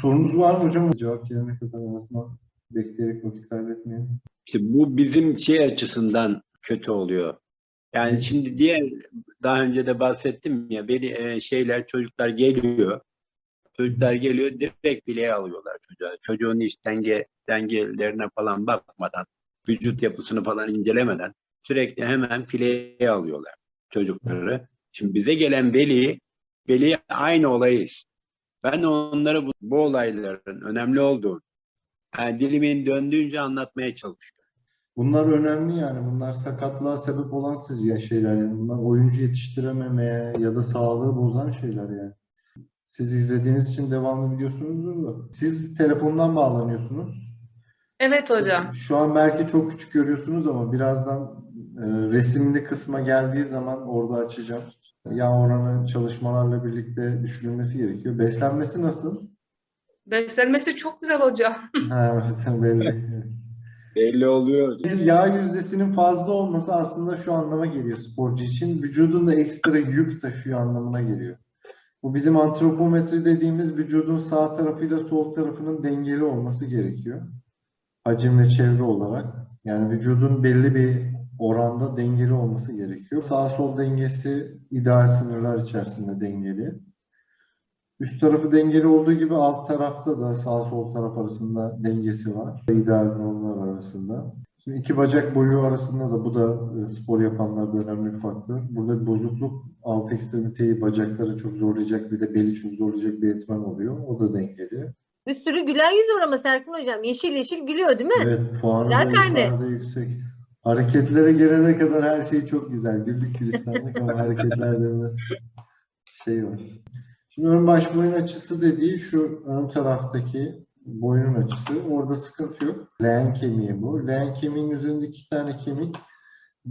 Sorunuz var mı hocam? Cevap gelene kadar aslında bekleyerek vakit kaybetmeyin. İşte bu bizim şey açısından kötü oluyor. Yani şimdi diğer daha önce de bahsettim ya beni e, şeyler çocuklar geliyor. Çocuklar geliyor direkt bileğe alıyorlar çocuğa. Çocuğun iş denge, dengelerine falan bakmadan, vücut yapısını falan incelemeden sürekli hemen fileye alıyorlar çocukları. Şimdi bize gelen veli, veli aynı olayı iş. Ben onlara bu, bu olayların önemli olduğunu, yani dilimin döndüğünce anlatmaya çalışıyorum. Bunlar önemli yani. Bunlar sakatlığa sebep olan siz ya şeyler yani. Bunlar oyuncu yetiştirememeye ya da sağlığı bozan şeyler yani. Siz izlediğiniz için devamlı biliyorsunuzdur da. Siz telefondan bağlanıyorsunuz. Evet hocam. Şu an belki çok küçük görüyorsunuz ama birazdan resimli kısma geldiği zaman orada açacağım. Yağ oranı çalışmalarla birlikte düşürülmesi gerekiyor. Beslenmesi nasıl? Beslenmesi çok güzel hocam. Evet, belli. Belli oluyor. Şimdi yağ yüzdesinin fazla olması aslında şu anlama geliyor sporcu için. Vücudunda ekstra yük taşıyor anlamına geliyor. Bu bizim antropometri dediğimiz vücudun sağ tarafıyla sol tarafının dengeli olması gerekiyor. Hacim ve çevre olarak. Yani vücudun belli bir oranda dengeli olması gerekiyor. Sağ sol dengesi ideal sınırlar içerisinde dengeli. Üst tarafı dengeli olduğu gibi alt tarafta da sağ sol taraf arasında dengesi var. İdeal normlar arasında. Şimdi iki bacak boyu arasında da bu da e, spor yapanlarda önemli bir faktör. Burada bir bozukluk alt ekstremiteyi bacakları çok zorlayacak bir de beli çok zorlayacak bir etmen oluyor. O da dengeli. Bir sürü gülen yüz var ama Serkan hocam. Yeşil yeşil gülüyor değil mi? Evet puanı Güzel da karne. yukarıda yüksek. Hareketlere gelene kadar her şey çok güzel. Güllük gülistanlık ama hareketlerde biraz şey var. Şimdi ön baş boyun açısı dediği şu ön taraftaki boynun açısı. Orada sıkıntı yok. Leğen kemiği bu. Leğen kemiğin üzerinde iki tane kemik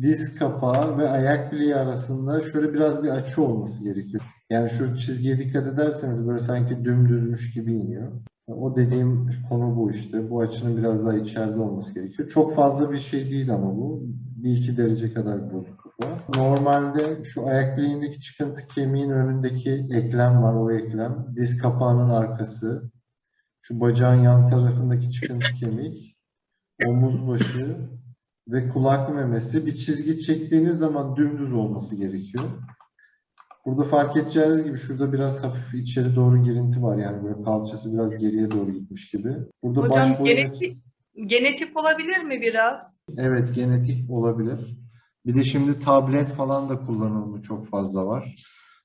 diz kapağı ve ayak bileği arasında şöyle biraz bir açı olması gerekiyor. Yani şu çizgiye dikkat ederseniz böyle sanki dümdüzmüş gibi iniyor. O dediğim konu bu işte. Bu açının biraz daha içeride olması gerekiyor. Çok fazla bir şey değil ama bu. Bir iki derece kadar bir bozukluk var. Normalde şu ayak bileğindeki çıkıntı kemiğin önündeki eklem var. O eklem. Diz kapağının arkası. Şu bacağın yan tarafındaki çıkıntı kemik. Omuz başı ve kulak memesi. Bir çizgi çektiğiniz zaman dümdüz olması gerekiyor. Burada fark edeceğiniz gibi şurada biraz hafif içeri doğru girinti var. Yani böyle kalçası biraz geriye doğru gitmiş gibi. Burada Hocam baş boyun genetik, genetik olabilir mi biraz? Evet genetik olabilir. Bir de şimdi tablet falan da kullanımı çok fazla var.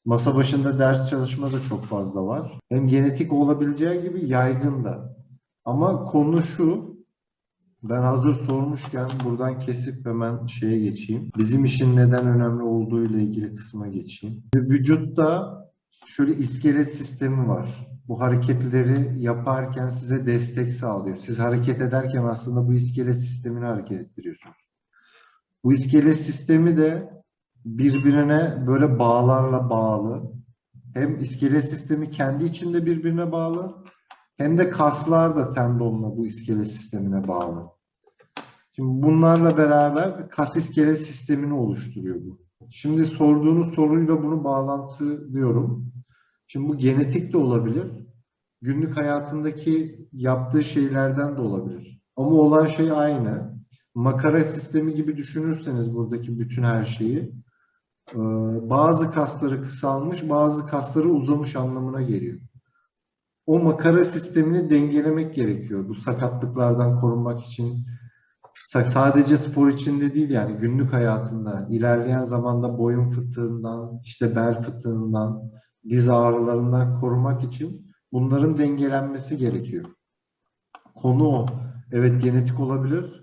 Masa başında ders çalışma da çok fazla var. Hem genetik olabileceği gibi yaygın da. Ama konu şu, ben hazır sormuşken buradan kesip hemen şeye geçeyim. Bizim işin neden önemli olduğu ile ilgili kısma geçeyim. Vücutta şöyle iskelet sistemi var. Bu hareketleri yaparken size destek sağlıyor. Siz hareket ederken aslında bu iskelet sistemini hareket ettiriyorsunuz. Bu iskelet sistemi de birbirine böyle bağlarla bağlı. Hem iskelet sistemi kendi içinde birbirine bağlı hem de kaslar da tendonla bu iskelet sistemine bağlı. Şimdi bunlarla beraber kas iskelet sistemini oluşturuyor bu. Şimdi sorduğunuz soruyla bunu bağlantılıyorum. Şimdi bu genetik de olabilir. Günlük hayatındaki yaptığı şeylerden de olabilir. Ama olan şey aynı. Makara sistemi gibi düşünürseniz buradaki bütün her şeyi e, bazı kasları kısalmış, bazı kasları uzamış anlamına geliyor. O makara sistemini dengelemek gerekiyor bu sakatlıklardan korunmak için. Sa- Sadece spor içinde değil yani günlük hayatında ilerleyen zamanda boyun fıtığından, işte bel fıtığından, diz ağrılarından korumak için bunların dengelenmesi gerekiyor. Konu o. Evet genetik olabilir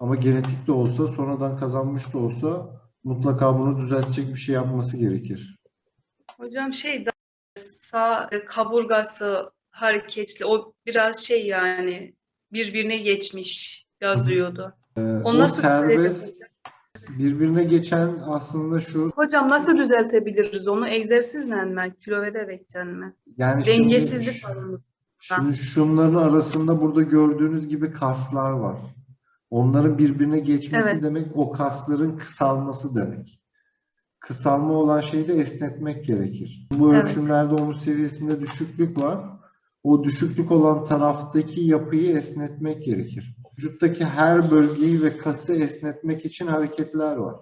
ama genetik de olsa sonradan kazanmış da olsa mutlaka bunu düzeltecek bir şey yapması gerekir. Hocam şey sağ e, kaburgası hareketli o biraz şey yani birbirine geçmiş yazıyordu. Ee, O o nasıl serbest birbirine geçen aslında şu Hocam nasıl düzeltebiliriz onu? Egzersizle mi? Kilo vererekten mi? yani şimdi- Dengesizlik var mı? Şimdi şunların arasında burada gördüğünüz gibi kaslar var. Onların birbirine geçmesi Evet. demek o kasların kısalması demek. Kısalma olan şeyi de esnetmek gerekir. Bu Evet. ölçümlerde omuz seviyesinde düşüklük var. o düşüklük olan taraftaki yapıyı esnetmek gerekir. Vücuttaki her bölgeyi ve kası esnetmek için hareketler var.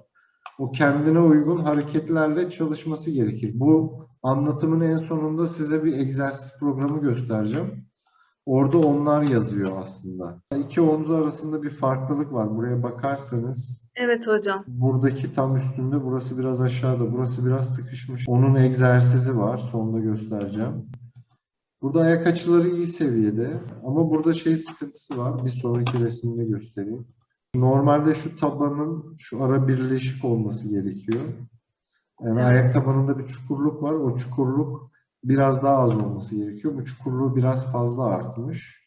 O kendine uygun hareketlerle çalışması gerekir. Bu anlatımın en sonunda size bir egzersiz programı göstereceğim. Orada onlar yazıyor aslında. İki omuz arasında bir farklılık var. Buraya bakarsanız Evet hocam. buradaki tam üstünde, burası biraz aşağıda, burası biraz sıkışmış. Onun egzersizi var. Sonunda göstereceğim. Burada ayak açıları iyi seviyede ama burada şey sıkıntısı var. Bir sonraki resimde göstereyim. Normalde şu tabanın şu ara birleşik olması gerekiyor. Yani Evet. ayak tabanında bir çukurluk var. O çukurluk biraz daha az olması gerekiyor. Bu çukurluğu biraz fazla artmış.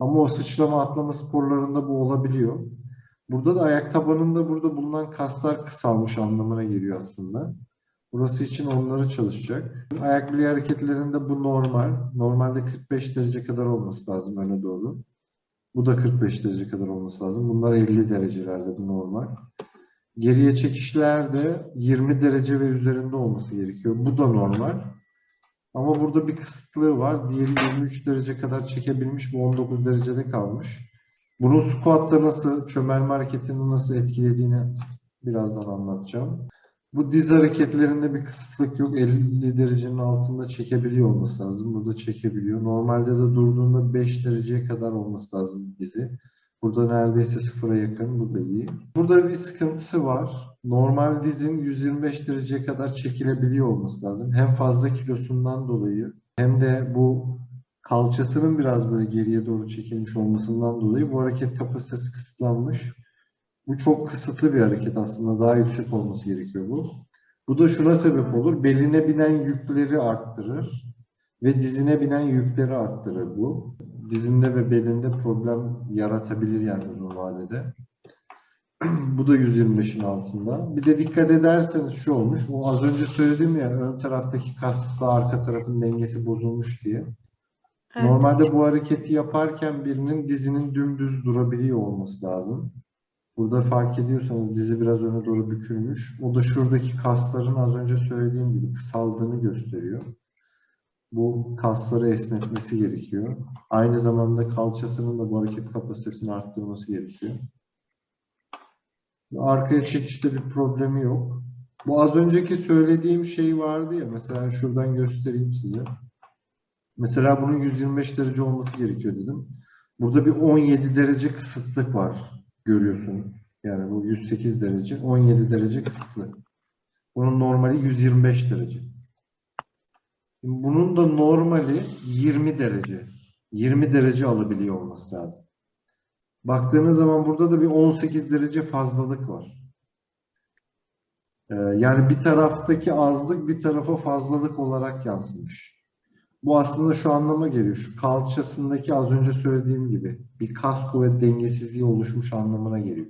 Ama o sıçrama atlama sporlarında bu olabiliyor. Burada da ayak tabanında burada bulunan kaslar kısalmış anlamına geliyor aslında. Burası için onları çalışacak. Ayak bileği hareketlerinde bu normal. Normalde 45 derece kadar olması lazım öne doğru. Bu da 45 derece kadar olması lazım. Bunlar 50 derecelerde bu normal. Geriye çekişler de 20 derece ve üzerinde olması gerekiyor. Bu da normal. Ama burada bir kısıtlığı var. Diğeri 23 derece kadar çekebilmiş. Bu 19 derecede kalmış. Bunun squat'ta nasıl, çömelme hareketini nasıl etkilediğini birazdan anlatacağım. Bu diz hareketlerinde bir kısıtlık yok. 50 derecenin altında çekebiliyor olması lazım. Burada çekebiliyor. Normalde de durduğunda 5 dereceye kadar olması lazım dizi. Burada neredeyse sıfıra yakın. Bu da iyi. Burada bir sıkıntısı var. Normal dizin 125 dereceye kadar çekilebiliyor olması lazım. Hem fazla kilosundan dolayı hem de bu kalçasının biraz böyle geriye doğru çekilmiş olmasından dolayı bu hareket kapasitesi kısıtlanmış. Bu çok kısıtlı bir hareket aslında. Daha yüksek olması gerekiyor bu. Bu da şuna sebep olur. Beline binen yükleri arttırır ve dizine binen yükleri arttırır bu. Dizinde ve belinde problem yaratabilir yani uzun vadede. bu da 125'in altında. Bir de dikkat ederseniz şu olmuş. O az önce söyledim ya ön taraftaki kasla arka tarafın dengesi bozulmuş diye. Evet. Normalde bu hareketi yaparken birinin dizinin dümdüz durabiliyor olması lazım. Burada fark ediyorsanız dizi biraz öne doğru bükülmüş. O da şuradaki kasların az önce söylediğim gibi kısaldığını gösteriyor. Bu kasları esnetmesi gerekiyor. Aynı zamanda kalçasının da bu hareket kapasitesini arttırması gerekiyor. Arkaya çekişte bir problemi yok. Bu az önceki söylediğim şey vardı ya mesela şuradan göstereyim size. Mesela bunun 125 derece olması gerekiyor dedim. Burada bir 17 derece kısıtlık var görüyorsunuz. Yani bu 108 derece, 17 derece kısıtlı. Bunun normali 125 derece. Bunun da normali 20 derece. 20 derece alabiliyor olması lazım. Baktığınız zaman burada da bir 18 derece fazlalık var. Ee, yani bir taraftaki azlık bir tarafa fazlalık olarak yansımış. Bu aslında şu anlama geliyor. Şu kalçasındaki az önce söylediğim gibi bir kas kuvvet dengesizliği oluşmuş anlamına geliyor.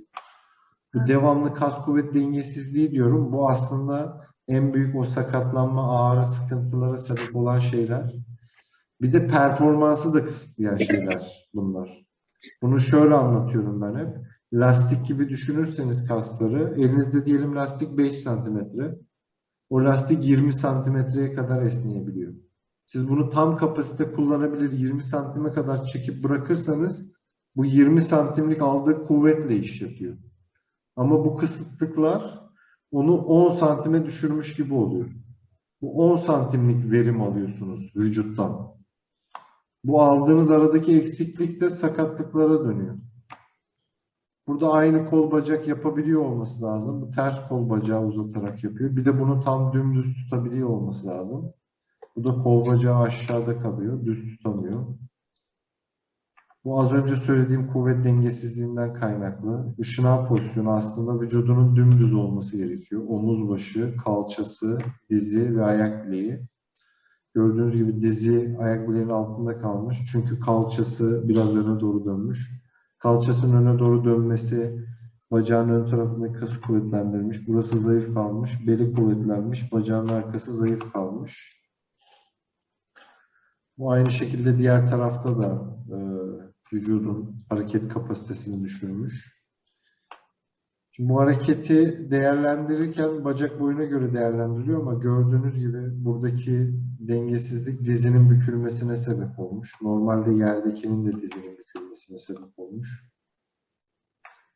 Bu Evet. devamlı kas kuvvet dengesizliği diyorum. Bu aslında en büyük o sakatlanma, ağrı, sıkıntılara sebep olan şeyler. Bir de performansı da kısıtlayan şeyler bunlar. Bunu şöyle anlatıyorum ben hep. Lastik gibi düşünürseniz kasları, elinizde diyelim lastik 5 santimetre. O lastik 20 santimetreye kadar esneyebiliyor. Siz bunu tam kapasite kullanabilir 20 santime kadar çekip bırakırsanız bu 20 santimlik aldığı kuvvetle iş yapıyor. Ama bu kısıtlıklar onu 10 santime düşürmüş gibi oluyor. Bu 10 santimlik verim alıyorsunuz vücuttan. Bu aldığınız aradaki eksiklik de sakatlıklara dönüyor. Burada aynı kol bacak yapabiliyor olması lazım. Bu ters kol bacağı uzatarak yapıyor. Bir de bunu tam dümdüz tutabiliyor olması lazım. Bu da kol bacağı aşağıda kalıyor. Düz tutamıyor. Bu az önce söylediğim kuvvet dengesizliğinden kaynaklı. Bu şınav pozisyonu aslında vücudunun dümdüz olması gerekiyor. Omuz başı, kalçası, dizi ve ayak bileği. Gördüğünüz gibi dizi ayak bileğinin altında kalmış. Çünkü kalçası biraz öne doğru dönmüş. Kalçasının öne doğru dönmesi bacağın ön tarafındaki kası kuvvetlendirmiş. Burası zayıf kalmış. Beli kuvvetlenmiş. Bacağın arkası zayıf kalmış. Bu aynı şekilde diğer tarafta da e, vücudun hareket kapasitesini düşürmüş. Şimdi bu hareketi değerlendirirken bacak boyuna göre değerlendiriliyor ama gördüğünüz gibi buradaki dengesizlik dizinin bükülmesine sebep olmuş. Normalde yerdekinin de dizinin bükülmesine sebep olmuş.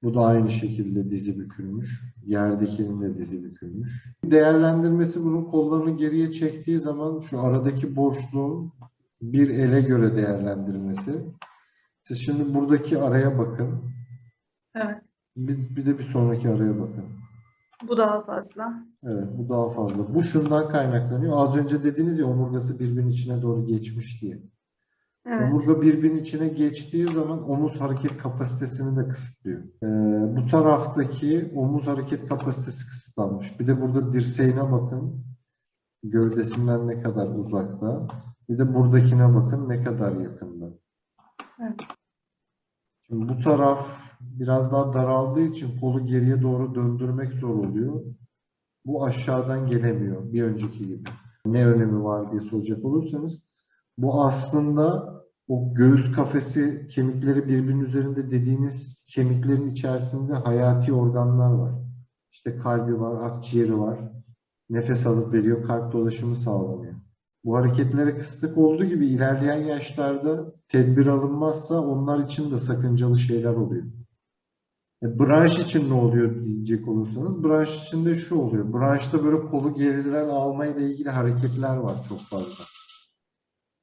Bu da aynı şekilde dizi bükülmüş. Yerdekinin de dizi bükülmüş. Değerlendirmesi bunun kollarını geriye çektiği zaman şu aradaki boşluğun bir ele göre değerlendirmesi. Siz şimdi buradaki araya bakın. Evet. Bir, bir de bir sonraki araya bakın. Bu daha fazla. Evet, bu daha fazla. Bu şundan kaynaklanıyor. Az önce dediniz ya omurgası birbirinin içine doğru geçmiş diye. Evet. Omurga birbirinin içine geçtiği zaman omuz hareket kapasitesini de kısıtlıyor. Ee, bu taraftaki omuz hareket kapasitesi kısıtlanmış. Bir de burada dirseğine bakın. Gövdesinden ne kadar uzakta. Bir de buradakine bakın ne kadar yakında. Evet. Şimdi bu taraf biraz daha daraldığı için kolu geriye doğru döndürmek zor oluyor. Bu aşağıdan gelemiyor bir önceki gibi. Ne önemi var diye soracak olursanız bu aslında o göğüs kafesi kemikleri birbirinin üzerinde dediğiniz kemiklerin içerisinde hayati organlar var. İşte kalbi var, akciğeri var. Nefes alıp veriyor, kalp dolaşımı sağlanıyor. Bu hareketlere kısıtlık olduğu gibi ilerleyen yaşlarda tedbir alınmazsa onlar için de sakıncalı şeyler oluyor. E, branş için ne oluyor diyecek olursanız branş için de şu oluyor. Branşta böyle kolu geriden alma ile ilgili hareketler var çok fazla.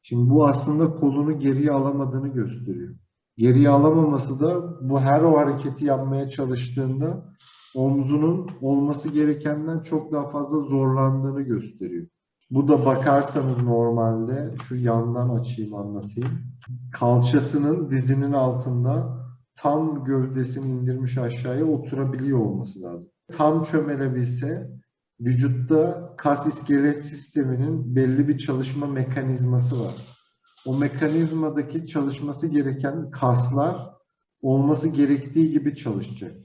Şimdi bu aslında kolunu geriye alamadığını gösteriyor. Geriye alamaması da bu her o hareketi yapmaya çalıştığında omzunun olması gerekenden çok daha fazla zorlandığını gösteriyor. Bu da bakarsanız normalde şu yandan açayım anlatayım. Kalçasının dizinin altında tam gövdesini indirmiş aşağıya oturabiliyor olması lazım. Tam çömelebilse vücutta kas iskelet sisteminin belli bir çalışma mekanizması var. O mekanizmadaki çalışması gereken kaslar olması gerektiği gibi çalışacak.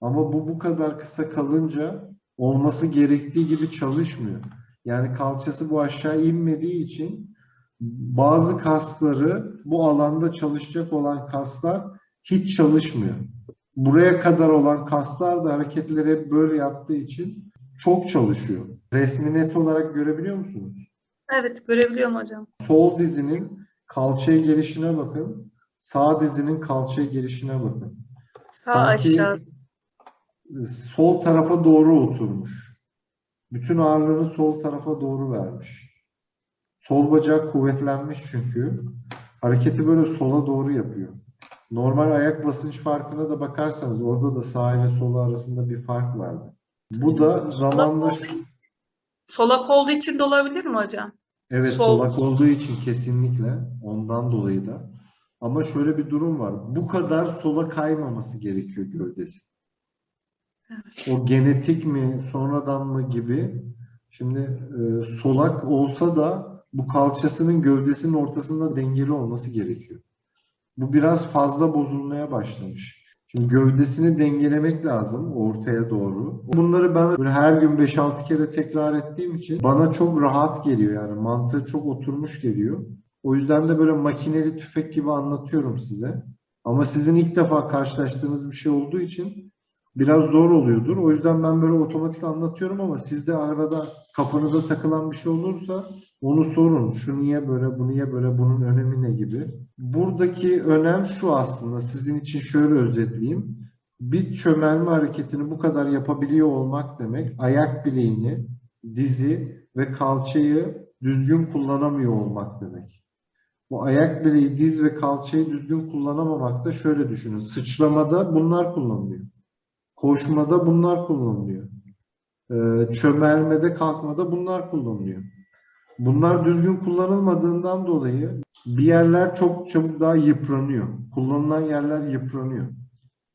Ama bu bu kadar kısa kalınca olması gerektiği gibi çalışmıyor. Yani kalçası bu aşağı inmediği için bazı kasları bu alanda çalışacak olan kaslar hiç çalışmıyor. Buraya kadar olan kaslar da hareketleri hep böyle yaptığı için çok çalışıyor. Resmi net olarak görebiliyor musunuz? Evet, görebiliyorum hocam. Sol dizinin kalçaya gelişine bakın. Sağ dizinin kalçaya gelişine bakın. Sağ Sanki aşağı. sol tarafa doğru oturmuş. Bütün ağırlığını sol tarafa doğru vermiş. Sol bacak kuvvetlenmiş çünkü. Hareketi böyle sola doğru yapıyor. Normal ayak basınç farkına da bakarsanız orada da sağ ile sol arasında bir fark vardı. Bu da zamanla şu, Solak olduğu için de olabilir mi hocam? evet Sol. solak olduğu için kesinlikle ondan dolayı da. Ama şöyle bir durum var. Bu kadar sola kaymaması gerekiyor gövdesi. O genetik mi sonradan mı gibi. Şimdi e, solak olsa da bu kalçasının gövdesinin ortasında dengeli olması gerekiyor. Bu biraz fazla bozulmaya başlamış. Şimdi gövdesini dengelemek lazım ortaya doğru. Bunları ben böyle her gün 5-6 kere tekrar ettiğim için bana çok rahat geliyor yani mantığı çok oturmuş geliyor. O yüzden de böyle makineli tüfek gibi anlatıyorum size. Ama sizin ilk defa karşılaştığınız bir şey olduğu için biraz zor oluyordur. O yüzden ben böyle otomatik anlatıyorum ama sizde arada kafanıza takılan bir şey olursa onu sorun. Şu niye böyle, bu niye böyle, bunun önemi ne gibi. Buradaki önem şu aslında. Sizin için şöyle özetleyeyim. Bir çömelme hareketini bu kadar yapabiliyor olmak demek ayak bileğini, dizi ve kalçayı düzgün kullanamıyor olmak demek. Bu ayak bileği, diz ve kalçayı düzgün kullanamamak da şöyle düşünün. Sıçramada bunlar kullanılıyor. Koşmada bunlar kullanılıyor. Ee, çömelmede, kalkmada bunlar kullanılıyor. Bunlar düzgün kullanılmadığından dolayı bir yerler çok çabuk daha yıpranıyor. Kullanılan yerler yıpranıyor.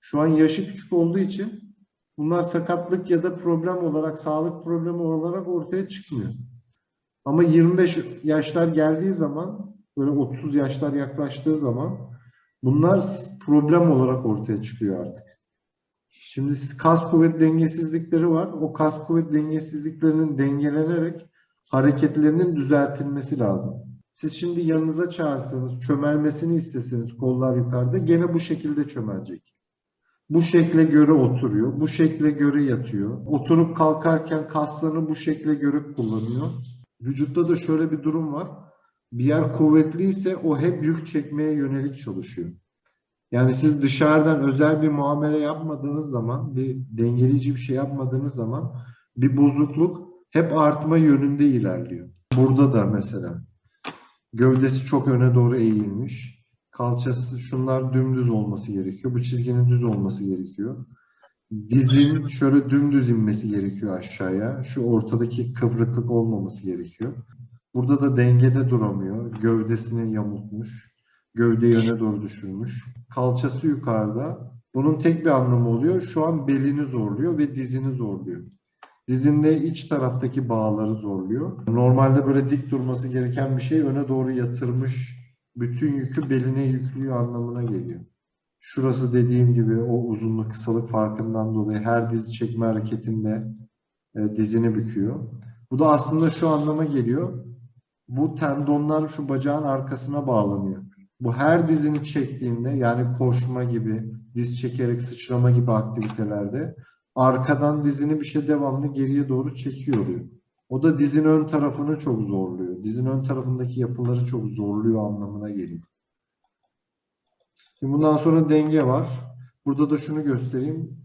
Şu an yaşı küçük olduğu için bunlar sakatlık ya da problem olarak, sağlık problemi olarak ortaya çıkmıyor. Ama 25 yaşlar geldiği zaman, böyle 30 yaşlar yaklaştığı zaman bunlar problem olarak ortaya çıkıyor artık. Şimdi kas kuvvet dengesizlikleri var. O kas kuvvet dengesizliklerinin dengelenerek hareketlerinin düzeltilmesi lazım. Siz şimdi yanınıza çağırsanız, çömelmesini isteseniz kollar yukarıda gene bu şekilde çömelecek. Bu şekle göre oturuyor, bu şekle göre yatıyor. Oturup kalkarken kaslarını bu şekle göre kullanıyor. Vücutta da şöyle bir durum var. Bir yer kuvvetliyse o hep yük çekmeye yönelik çalışıyor. Yani siz dışarıdan özel bir muamele yapmadığınız zaman, bir dengeleyici bir şey yapmadığınız zaman bir bozukluk hep artma yönünde ilerliyor. Burada da mesela gövdesi çok öne doğru eğilmiş. Kalçası şunlar dümdüz olması gerekiyor. Bu çizginin düz olması gerekiyor. Dizin şöyle dümdüz inmesi gerekiyor aşağıya. Şu ortadaki kıvrıklık olmaması gerekiyor. Burada da dengede duramıyor. Gövdesini yamultmuş. Gövdeyi öne doğru düşürmüş. Kalçası yukarıda. Bunun tek bir anlamı oluyor. Şu an belini zorluyor ve dizini zorluyor. Dizinde iç taraftaki bağları zorluyor. Normalde böyle dik durması gereken bir şey öne doğru yatırmış. Bütün yükü beline yüklüyor anlamına geliyor. Şurası dediğim gibi o uzunluk kısalık farkından dolayı her dizi çekme hareketinde e, dizini büküyor. Bu da aslında şu anlama geliyor. Bu tendonlar şu bacağın arkasına bağlanıyor. Bu her dizini çektiğinde yani koşma gibi, diz çekerek sıçrama gibi aktivitelerde arkadan dizini bir şey devamlı geriye doğru çekiyor oluyor. O da dizin ön tarafını çok zorluyor. Dizin ön tarafındaki yapıları çok zorluyor anlamına geliyor. Şimdi bundan sonra denge var. Burada da şunu göstereyim.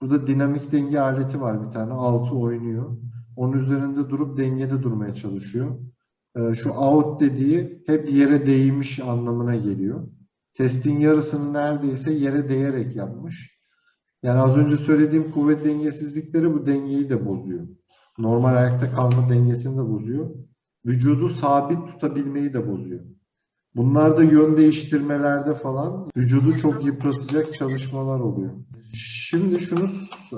Burada dinamik denge aleti var bir tane. Altı oynuyor. Onun üzerinde durup dengede durmaya çalışıyor. Ee, şu out dediği hep yere değmiş anlamına geliyor. Testin yarısını neredeyse yere değerek yapmış. Yani az önce söylediğim kuvvet dengesizlikleri bu dengeyi de bozuyor. Normal ayakta kalma dengesini de bozuyor. Vücudu sabit tutabilmeyi de bozuyor. Bunlar da yön değiştirmelerde falan vücudu çok yıpratacak çalışmalar oluyor. Şimdi şunu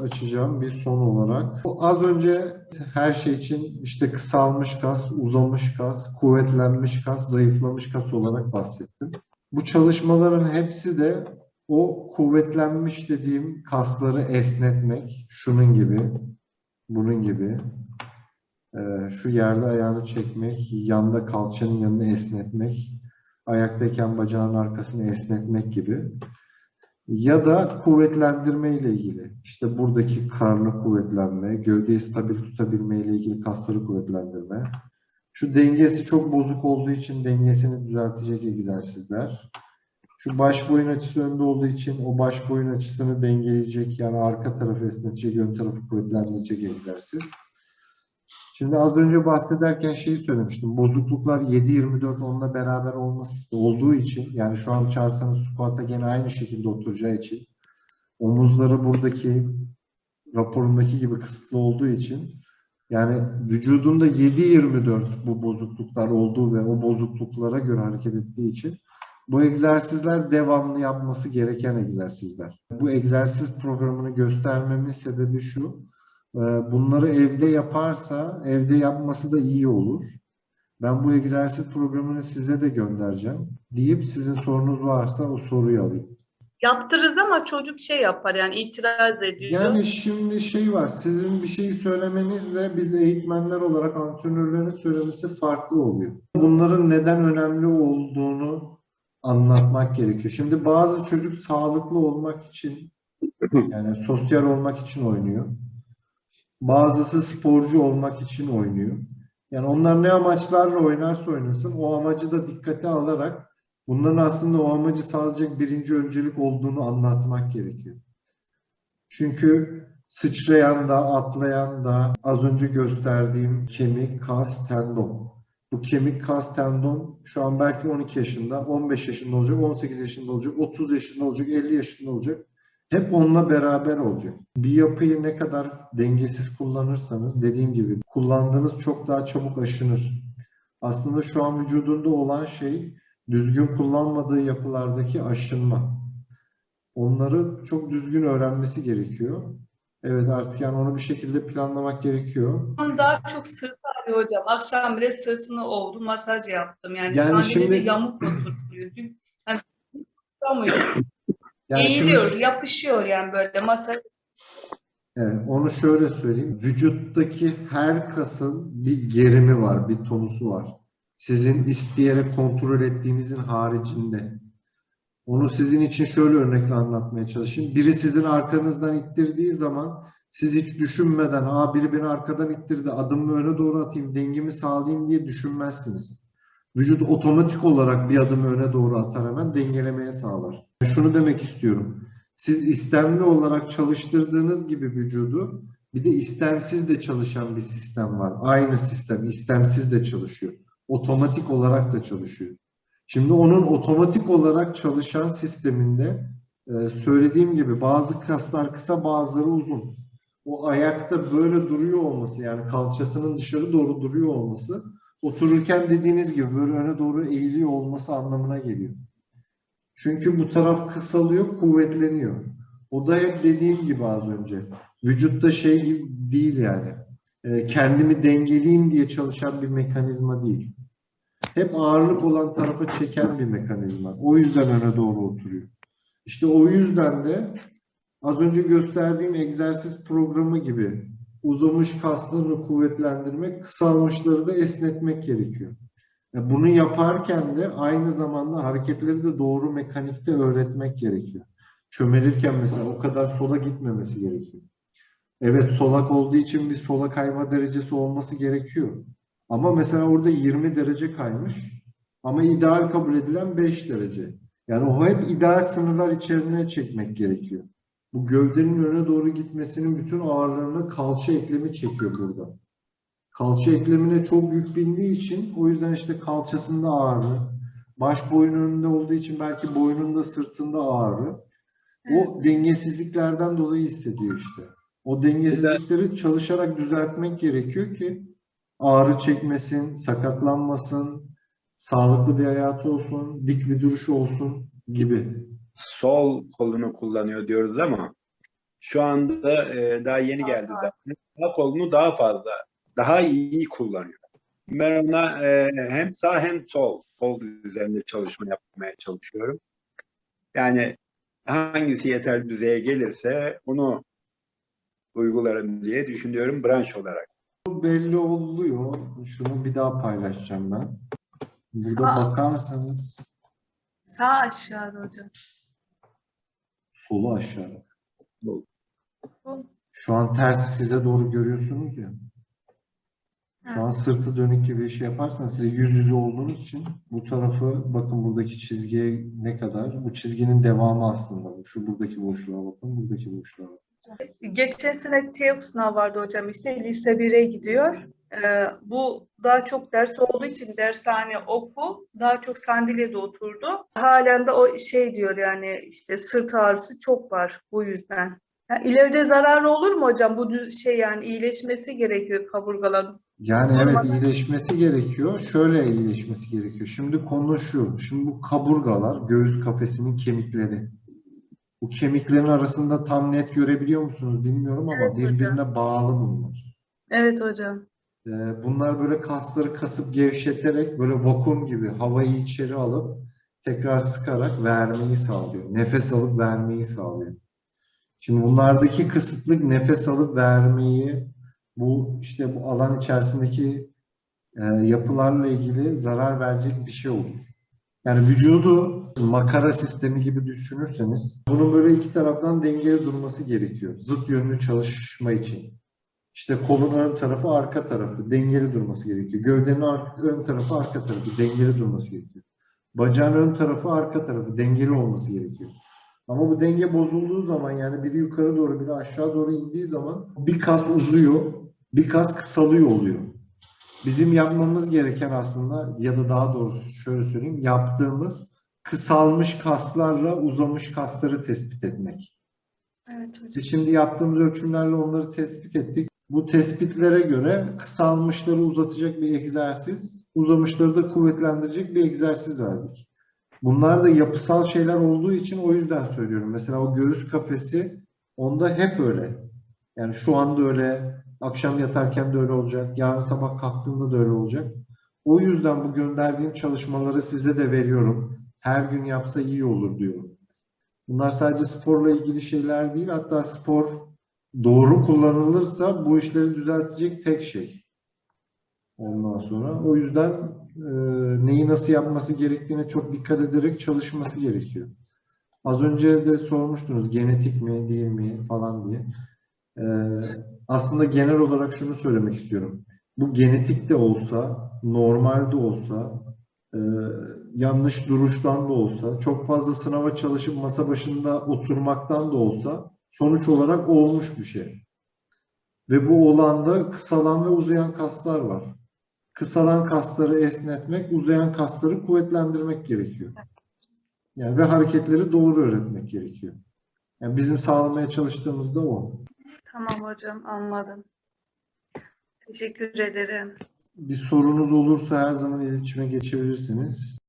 açacağım bir son olarak. Az önce her şey için işte kısalmış kas, uzamış kas, kuvvetlenmiş kas, zayıflamış kas olarak bahsettim. Bu çalışmaların hepsi de o kuvvetlenmiş dediğim kasları esnetmek, şunun gibi, bunun gibi, Ee, şu yerde ayağını çekmek, yanda kalçanın yanını esnetmek, ayaktayken bacağın arkasını esnetmek gibi. Ya da kuvvetlendirme ile ilgili. İşte buradaki karnı kuvvetlenme, gövdeyi stabil tutabilme ile ilgili kasları kuvvetlendirme. Şu dengesi çok bozuk olduğu için dengesini düzeltecek egzersizler. Şu baş boyun açısı önde olduğu için o baş boyun açısını dengeleyecek yani arka tarafı esnetecek, ön tarafı kuvvetlendirecek egzersiz. Şimdi az önce bahsederken şeyi söylemiştim. Bozukluklar 7-24 onunla beraber olması olduğu için yani şu an çağırsanız squat'a gene aynı şekilde oturacağı için omuzları buradaki raporundaki gibi kısıtlı olduğu için yani vücudunda 7-24 bu bozukluklar olduğu ve o bozukluklara göre hareket ettiği için bu egzersizler devamlı yapması gereken egzersizler. Bu egzersiz programını göstermemin sebebi şu. E, Bunları evde yaparsa evde yapması da iyi olur. Ben bu egzersiz programını size de göndereceğim. Deyip sizin sorunuz varsa o soruyu alayım. Yaptırırız ama çocuk şey yapar yani itiraz ediyor. Yani şimdi şey var, sizin bir şeyi söylemenizle biz eğitmenler olarak antrenörlerin söylemesi farklı oluyor. Bunların neden önemli olduğunu anlatmak gerekiyor. Şimdi bazı çocuk sağlıklı olmak için yani sosyal olmak için oynuyor. Bazısı sporcu olmak için oynuyor. Yani onlar ne amaçlarla oynarsa oynasın o amacı da dikkate alarak bunların aslında o amacı sağlayacak birinci öncelik olduğunu anlatmak gerekiyor. Çünkü sıçrayan da, atlayan da az önce gösterdiğim kemik, kas, tendon. Bu kemik, kas, tendon şu an belki 12 yaşında, 15 yaşında olacak, 18 yaşında olacak, 30 yaşında olacak, 50 yaşında olacak. Hep onunla beraber olacak. Bir yapıyı ne kadar dengesiz kullanırsanız dediğim gibi kullandığınız çok daha çabuk aşınır. Aslında şu an vücudunda olan şey düzgün kullanmadığı yapılardaki aşınma. Onları çok düzgün öğrenmesi gerekiyor. Evet artık yani onu bir şekilde planlamak gerekiyor. Daha çok sırt ağrıyor hocam. Akşam bile sırtını ovdum, masaj yaptım. Yani, Yani şu an şimdi- yamuk oturuyor. Dün- Yani. Yani şimdi- Eğiliyor, yapışıyor yani böyle masaj. Evet, onu şöyle söyleyeyim. Vücuttaki her kasın bir gerimi var, bir tonusu var. Sizin isteyerek kontrol ettiğinizin haricinde. Onu sizin için şöyle örnekle anlatmaya çalışayım. Biri sizin arkanızdan ittirdiği zaman siz hiç düşünmeden, "Aa biri beni arkadan ittirdi, adımımı öne doğru atayım, dengemi sağlayayım" diye düşünmezsiniz. Vücut otomatik olarak bir adımı öne doğru atar hemen dengelemeye sağlar. Şunu demek istiyorum. Siz istemli olarak çalıştırdığınız gibi vücudu bir de istemsiz de çalışan bir sistem var. Aynı sistem istemsiz de çalışıyor. Otomatik olarak da çalışıyor. Şimdi onun otomatik olarak çalışan sisteminde e, söylediğim gibi bazı kaslar kısa bazıları uzun. O ayakta böyle duruyor olması yani kalçasının dışarı doğru duruyor olması otururken dediğiniz gibi böyle öne doğru eğiliyor olması anlamına geliyor. Çünkü bu taraf kısalıyor, kuvvetleniyor. O da hep dediğim gibi az önce. Vücutta şey gibi değil yani. E, kendimi dengeleyeyim diye çalışan bir mekanizma değil. Hep ağırlık olan tarafa çeken bir mekanizma. O yüzden öne doğru oturuyor. İşte o yüzden de az önce gösterdiğim egzersiz programı gibi uzamış kaslarını kuvvetlendirmek, kısalmışları da esnetmek gerekiyor. E, Bunu yaparken de aynı zamanda hareketleri de doğru mekanikte öğretmek gerekiyor. Çömelirken mesela o kadar sola gitmemesi gerekiyor. Evet solak olduğu için bir sola kayma derecesi olması gerekiyor. Ama mesela orada 20 derece kaymış ama ideal kabul edilen 5 derece. Yani o hep ideal sınırlar içerisine çekmek gerekiyor. Bu gövdenin öne doğru gitmesinin bütün ağırlığını kalça eklemi çekiyor burada. Kalça eklemine çok yük bindiği için o yüzden işte kalçasında ağrı, baş boyun önünde olduğu için belki boynunda sırtında ağrı. O dengesizliklerden dolayı hissediyor işte. O dengesizlikleri çalışarak düzeltmek gerekiyor ki ağrı çekmesin, sakatlanmasın, sağlıklı bir hayatı olsun, dik bir duruşu olsun gibi. Sol kolunu kullanıyor diyoruz ama şu anda e, daha yeni geldi zaten. Sağ kolunu daha fazla, daha iyi kullanıyor. Ben ona e, hem sağ hem sol kol üzerinde çalışma yapmaya çalışıyorum. Yani hangisi yeterli düzeye gelirse onu uygularım diye düşünüyorum branş olarak. Bu belli oluyor. Şunu bir daha paylaşacağım ben. Burada Sağ- bakarsanız Sağ aşağıda hocam. Solu aşağı. Şu an ters size doğru görüyorsunuz ya. Şu an sırtı dönük gibi bir şey yaparsanız siz yüz yüze olduğunuz için bu tarafı bakın buradaki çizgiye ne kadar bu çizginin devamı aslında bu. Şu buradaki boşluğa bakın, buradaki boşluğa bakın. Geçen sene TEOK sınavı vardı hocam işte lise 1'e gidiyor. Ee, bu daha çok ders olduğu için dershane oku daha çok sandalyede oturdu. Halen de o şey diyor yani işte sırt ağrısı çok var bu yüzden. Ya ileride zararlı olur mu hocam? Bu şey yani iyileşmesi gerekiyor kaburgaların. Yani evet Normalde- iyileşmesi gerekiyor. Şöyle iyileşmesi gerekiyor. Şimdi konu şu. Şimdi bu kaburgalar göğüs kafesinin kemikleri. Bu kemiklerin arasında tam net görebiliyor musunuz bilmiyorum ama Evet hocam. birbirine bağlı bunlar. Evet hocam. Ee, bunlar böyle kasları kasıp gevşeterek böyle vakum gibi havayı içeri alıp tekrar sıkarak vermeyi sağlıyor. Nefes alıp vermeyi sağlıyor. Şimdi bunlardaki kısıtlık nefes alıp vermeyi bu işte bu alan içerisindeki e, yapılarla ilgili zarar verecek bir şey olur. Yani vücudu makara sistemi gibi düşünürseniz bunun böyle iki taraftan dengeli durması gerekiyor. Zıt yönlü çalışma için. İşte kolun ön tarafı, arka tarafı dengeli durması gerekiyor. Gövdenin ön tarafı, arka tarafı dengeli durması gerekiyor. Bacağın ön tarafı, arka tarafı dengeli olması gerekiyor. Ama bu denge bozulduğu zaman yani biri yukarı doğru, biri aşağı doğru indiği zaman bir kas uzuyor, bir kas kısalıyor oluyor. Bizim yapmamız gereken aslında ya da daha doğrusu şöyle söyleyeyim, yaptığımız kısalmış kaslarla uzamış kasları tespit etmek. Evet hocam. Şimdi yaptığımız ölçümlerle onları tespit ettik. Bu tespitlere göre kısalmışları uzatacak bir egzersiz, uzamışları da kuvvetlendirecek bir egzersiz verdik. Bunlar da yapısal şeyler olduğu için o yüzden söylüyorum. Mesela o göğüs kafesi onda hep öyle. Yani şu anda öyle, akşam yatarken de öyle olacak, yarın sabah kalktığında da öyle olacak. O yüzden bu gönderdiğim çalışmaları size de veriyorum. Her gün yapsa iyi olur diyorum. Bunlar sadece sporla ilgili şeyler değil. Hatta spor doğru kullanılırsa bu işleri düzeltecek tek şey. Ondan sonra o yüzden e, neyi nasıl yapması gerektiğine çok dikkat ederek çalışması gerekiyor. Az önce de sormuştunuz genetik mi değil mi falan diye. Ee, aslında genel olarak şunu söylemek istiyorum. Bu genetik de olsa, normal de olsa, e, yanlış duruştan da olsa, çok fazla sınava çalışıp masa başında oturmaktan da olsa sonuç olarak olmuş bir şey. Ve bu olanda kısalan ve uzayan kaslar var. Kısalan kasları esnetmek, uzayan kasları kuvvetlendirmek gerekiyor. Yani ve hareketleri doğru öğretmek gerekiyor. Yani bizim sağlamaya çalıştığımız da o. Tamam hocam anladım. Teşekkür ederim. Bir sorunuz olursa her zaman iletişime geçebilirsiniz.